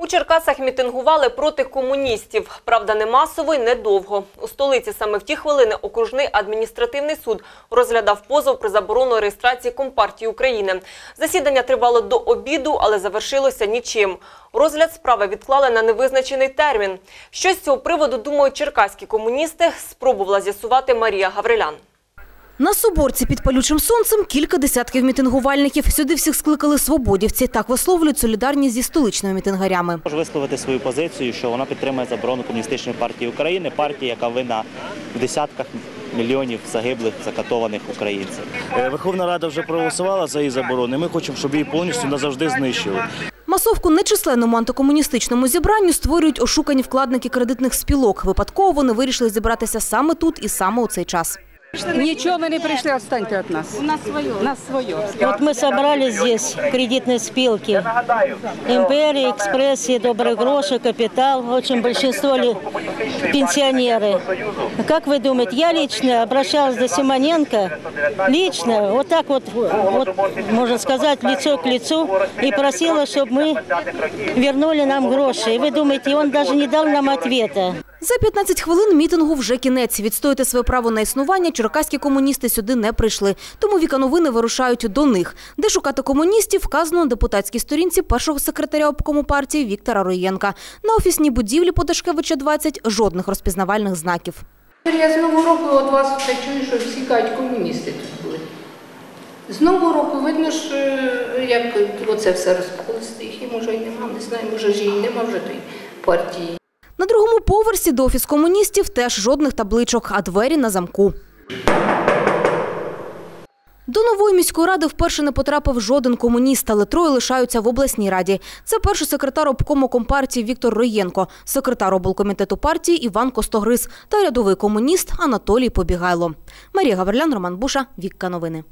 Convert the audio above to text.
У Черкасах мітингували проти комуністів. Правда, не масово й недовго. У столиці саме в ті хвилини окружний адміністративний суд розглядав позов про заборону реєстрації Компартії України. Засідання тривало до обіду, але завершилося нічим. Розгляд справи відклали на невизначений термін. Що з цього приводу думають черкаські комуністи, спробувала з'ясувати Марія Гаврилян. На Соборці під палючим сонцем кілька десятків мітингувальників. Сюди всіх скликали свободівці. Так висловлюють солідарність зі столичними мітингарями. Можу висловити свою позицію, що вона підтримує заборону комуністичної партії України, партії, яка винна в десятках мільйонів загиблих, закатованих українців. Е, Верховна Рада вже проголосувала за її заборону. Ми хочемо, щоб її повністю назавжди знищили. Масовку нечисленному антикомуністичному зібранню створюють ошукані вкладники кредитних спілок. Випадково вони вирішили зібратися саме тут і саме у цей час. Нічого ми не прийшли, відстаньте від нас. У нас своє. У нас своє. Вот мы собрали здесь кредитные спилки. Империя, экспрессия, добрые гроши, капитал. Очень большинство ли пенсионеры. Как вы думаете, я лично обращалась до Симоненко, лично, вот так вот, вот, можно сказать, лицо к лицу, и просила, чтобы мы вернули нам гроши. И вы думаете, он даже не дал нам ответа. За 15 хвилин мітингу вже кінець. Відстояти своє право на існування черкаські комуністи сюди не прийшли. Тому віка новини вирушають до них. Де шукати комуністів, вказано на депутатській сторінці першого секретаря обкому партії Віктора Роєнка. На офісній будівлі по Дашкевича 20 жодних розпізнавальних знаків. Я з Нового року від вас чую, що всі кажуть, комуністи тут були. З Нового року видно ж, е, як оце все розпалося, їх може й нема, не знаю, може ж і нема вже тої партії. На другому поверсі до офіс комуністів теж жодних табличок, а двері на замку. До нової міської ради вперше не потрапив жоден комуніст, але троє лишаються в обласній раді. Це перший секретар обкому компартії Віктор Роєнко, секретар облкомітету партії Іван Костогриз та рядовий комуніст Анатолій Побігайло. Марія Гаврилян, Роман Буша, Вікка Новини.